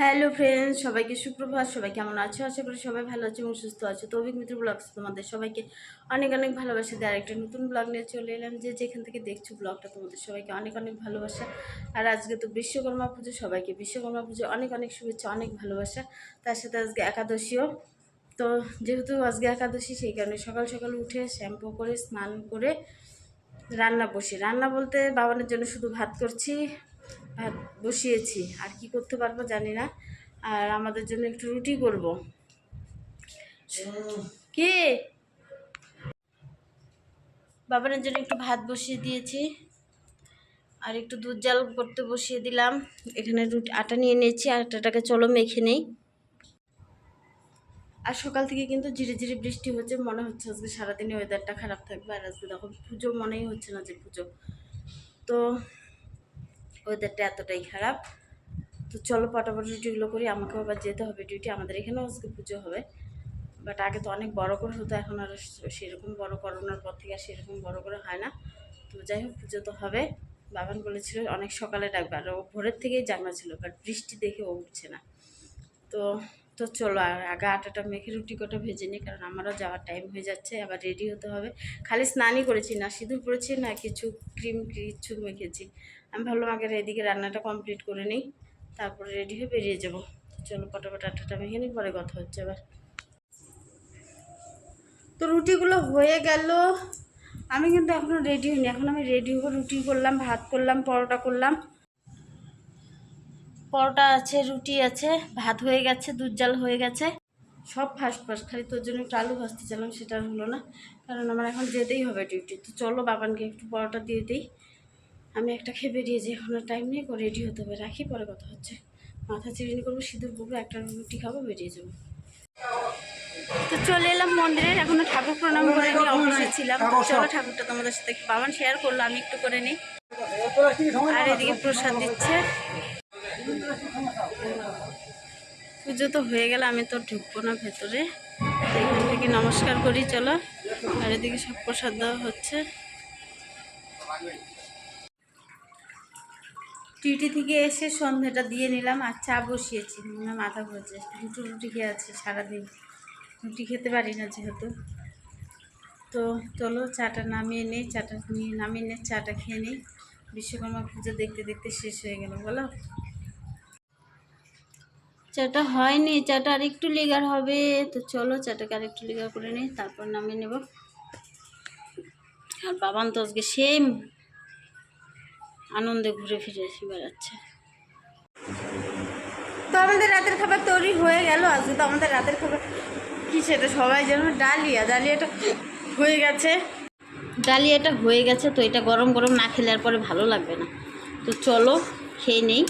Hello friends সবাইকে সুপ্রভাত। সবাই কেমন আছো? আশা করি সবাই ভালো আছে এবং সুস্থ আছো। তো অভিক মিত্র ব্লগস তোমাদের সবাইকে অনেক অনেক ভালোবাসা দিয়ে আরেকটা নতুন ব্লগ নিয়ে চলে এলাম যে যেখান থেকে দেখছ ব্লগটা তোমাদের সবাইকে অনেক অনেক ভালোবাসা। আর আজকে তো বিশ্বকর্মা পুজো, সবাইকে বিশ্বকর্মা পুজো অনেক অনেক শুভেচ্ছা, অনেক ভালোবাসা। তার সাথে আজকে একাদশীও। তো যেহেতু আজকে একাদশী, সেই কারণে সকাল সকাল উঠে শ্যাম্পু করে, স্নান করে রান্না বসি। রান্না বলতে বাবানের জন্য শুধু ভাত করছি। ভাত বসিয়েছি, আর কি করতে পারব জানি না। আর আমাদের জন্য একটু রুটি করব। কি? বাবানের জন্য একটু ভাত বসিয়ে দিয়েছি, আর একটু দুধ জাল করতে বসিয়ে দিলাম। এখানে রুটি, আটা নিয়ে নিয়েছি আটাটাকে চলো মেখে নেই। আর সকাল থেকে কিন্তু ধীরে ধীরে বৃষ্টি হচ্ছে, মনে হচ্ছে আজকে সারাদিনে ওয়েদারটা খারাপ থাকবে, আর আজকে দেখো পুজো মনেই হচ্ছে না যে পুজো। তো ওয়েদারটা এতটাই খারাপ। তো চলো পটাপট রুটিগুলো করি, আমাকেও আবার যেতে হবে ডিউটি আমাদের এখানেও আজকে পুজো হবে। বাট আগে তো অনেক বড় করে হতো, এখন আর সেরকম বড় করোনার পর থেকে আর সেরকম বড় করে হয় না। তো যাই হোক, পুজো তো হবে। বাবান বলেছিল অনেক সকালে ডাকবে, আর ও ভোরের থেকেই জানা ছিল বাট বৃষ্টি দেখে ও উঠছে না। তো তো চলো আর আগে আটাটা মেখে রুটি কটা ভেজে নিই, কারণ আমারও যাওয়ার টাইম হয়ে যাচ্ছে, আবার রেডি হতে হবে। খালি স্নানই করেছি না, সিঁদুর পরেছি না, কিছু ক্রিম কিছু মেখেছি। আমি ভাবলাম আগে এদিকে রান্নাটা কমপ্লিট করে নিই, তারপরে রেডি হয়ে বেরিয়ে যাব। চলো পটাপট আটাটা মেখে নিই, পরে কথা হচ্ছে আবার। তো রুটিগুলো হয়ে গেল। আমি কিন্তু এখনও রেডি হইনি, এখন আমি রেডি হব, রুটি করলাম, ভাত করলাম, পরোটা করলাম। পরোটা আছে রুটি আছে ভাত হয়ে গেছে দুধ জাল হয়ে গেছে। সব ফার্স্ট ফার্স্ট খালি তোর জন্য একটু আলু ভাজতে চাইলাম সেটা আর হলো না। কারণ আমার এখন যেতেই হবে ডিউটি তো চলো বাবানকে একটু পরোটা দিয়ে দিই। আমি একটা খেয়ে বেরিয়ে যাই এখন টাইম নেই রেডি হতে হবে। রাখি পরে কথা হচ্ছে। মাথা চিরিনি করব সিঁদুর পরবো একটা রুটি খাব বেরিয়ে যাব। তো চলে এলাম মন্দিরে এখনও ঠাকুর প্রণাম করে নিয়ে অফিসে ছিলাম চলো ঠাকুরটা তোমাদের সাথে বাবান শেয়ার করল আমি একটু করে নিই। আর এদিকে প্রসাদ দিচ্ছে। পুজো তো হয়ে গেল, আমি তো ঢুকবো না ভেতরে। এখান থেকে নমস্কার করি, চলো। আর এদিকে সব প্রসাদ দেওয়া হচ্ছে। টিউটি থেকে এসে সন্ধ্যাটা দিয়ে নিলাম, আর চা বসিয়েছি। মনে মাথা ঘুরছে, দুটো রুটি খেয়ে আছে সারাদিন। রুটি খেতে পারি না যেহেতু। তো চলো, চাটা নামিয়ে নিই, চাটা নিয়ে নামিয়ে নিয়ে চাটা খেয়ে নিই। বিশ্বকর্মা পুজো দেখতে দেখতে শেষ হয়ে গেল, বলো। চাটা হয়নি চাটা আর একটু লিগার হবে। তো চলো চাটাকে আর একটু লিগার করে নিই তারপর নামিয়ে নেব। আর বাবান তো আজকে সেম আনন্দে ঘুরে ফিরে এসে বেড়াচ্ছে। তো আমাদের রাতের খাবার তৈরি হয়ে গেল আজকে তো আমাদের রাতের খাবার কি সেটা সবাই যেন ডালিয়া। ডালিয়াটা হয়ে গেছে। ডালিয়াটা হয়ে গেছে তো এটা গরম গরম না খেলে আর পরে ভালো লাগবে না। তো চলো খেয়ে নেই।